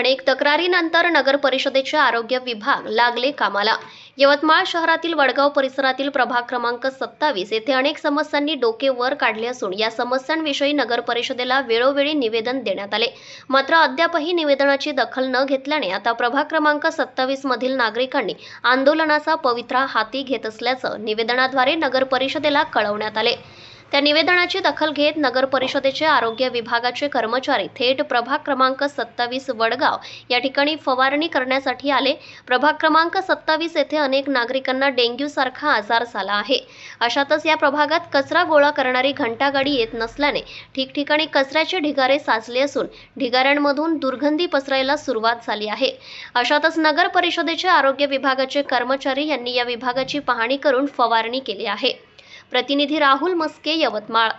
अनेक तक्रारीनंतर नगर परिषदेचे आरोग्य विभाग लागले कामाला. यवतमाळ शहरातील वडगाव परिसरातील प्रभाग क्रमांक सत्तावीस येथे अनेक समस्यांनी डोके वर काढले असून या समस्यांविषयी नगर परिषदेला वेळोवेळी निवेदन देण्यात आले. मात्र अद्यापही निवेदनाची दखल न घेतल्याने आता प्रभाग क्रमांक सत्तावीस मधील नागरिकांनी आंदोलनाचा पवित्रा हाती घेत असल्याचं निवेदनाद्वारे नगर परिषदेला कळवण्यात आले. त्या निवेदनाची दखल घेत नगर परिषदेचे आरोग्य विभागाचे कर्मचारी थेट प्रभाग क्रमांक सत्तावीस वडगाव या ठिकाणी फवारणी करण्यासाठी आले. प्रभाग क्रमांक सत्तावीस येथे अनेक नागरिकांना डेंग्यू सारखा आजार झाला आहे. अशातच या प्रभागात कचरा गोळा करणारी घंटागाडी येत नसल्याने ठिकठिकाणी कचऱ्याचे ढिगारे साचले असून ढिगाऱ्यांमधून दुर्गंधी पसरायला सुरुवात झाली आहे. अशातच नगर परिषदेचे आरोग्य विभागाचे कर्मचारी यांनी या विभागाची पाहणी करून फवारणी केली आहे. प्रतिनिधी राहुल मस्के यवतमाळ